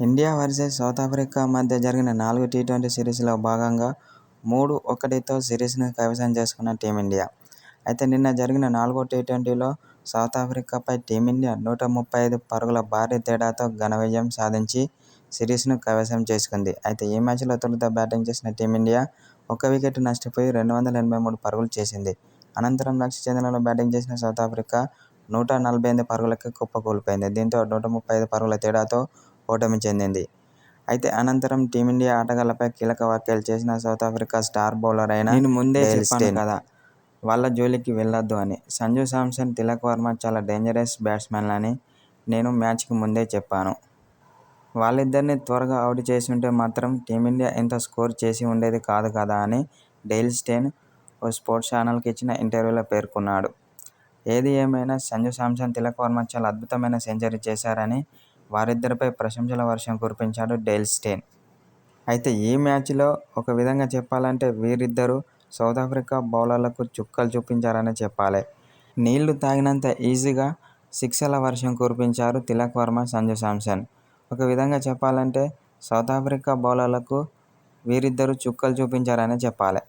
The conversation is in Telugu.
ఇండియా వర్సెస్ సౌత్ ఆఫ్రికా మధ్య జరిగిన నాలుగు టీ-ట్వంటీ సిరీస్లో భాగంగా మూడు ఒకటితో సిరీస్ను కైవసం చేసుకున్న టీమిండియా. అయితే నిన్న జరిగిన నాలుగో టీ-ట్వంటీలో సౌత్ ఆఫ్రికాపై టీమిండియా నూట ముప్పై ఐదు పరుగుల భారీ తేడాతో ఘన విజయం సాధించి సిరీస్ను కైవసం చేసుకుంది. అయితే ఈ మ్యాచ్లో తొలుత బ్యాటింగ్ చేసిన టీమిండియా ఒక్క వికెట్ నష్టపోయి రెండు వందల ఎనభై మూడు పరుగులు చేసింది. అనంతరం లక్ష్య ఛేదనలో బ్యాటింగ్ చేసిన సౌత్ ఆఫ్రికా నూట నలభై ఎనిమిది పరుగులకే కుప్పకూలిపోయింది. దీంతో నూట ముప్పై ఐదు పరుగుల తేడాతో ఓటమి చెందింది. అయితే అనంతరం టీమిండియా ఆటగాళ్ళపై కీలక వ్యాఖ్యలు చేసిన సౌత్ ఆఫ్రికా స్టార్ బౌలర్ అయిన నేను ముందే చెప్పాను కదా వాళ్ళ జోలికి వెళ్ళొద్దు అని. సంజూ శాంసన్, తిలక్ వర్మ చాలా డేంజరస్ బ్యాట్స్మెన్లని నేను మ్యాచ్కు ముందే చెప్పాను. వాళ్ళిద్దరినీ త్వరగా అవుట్ చేసుంటే మాత్రం టీమిండియా ఇంత స్కోరు చేసి ఉండేది కాదు కదా అని డేల్ స్టెయిన్ ఓ స్పోర్ట్స్ ఛానల్కు ఇచ్చిన ఇంటర్వ్యూలో పేర్కొన్నాడు. ఏది ఏమైనా సంజూ శాంసన్, తిలక్ వర్మ చాలా అద్భుతమైన సెంచరీ చేశారని వారిద్దరిపై ప్రశంసల వర్షం కురిపించాడు డేల్ స్టేన్ అయితే ఈ మ్యాచ్లో ఒక విధంగా చెప్పాలంటే వీరిద్దరూ సౌత్ ఆఫ్రికా బౌలర్లకు చుక్కలు చూపించారనే చెప్పాలి. నీళ్ళు తాగినంత ఈజీగా సిక్సల వర్షం కురిపించారు తిలక్ వర్మ, సంజు శాంసన్. ఒక విధంగా చెప్పాలంటే సౌత్ ఆఫ్రికా బౌలర్లకు వీరిద్దరూ చుక్కలు చూపించారనే చెప్పాలి.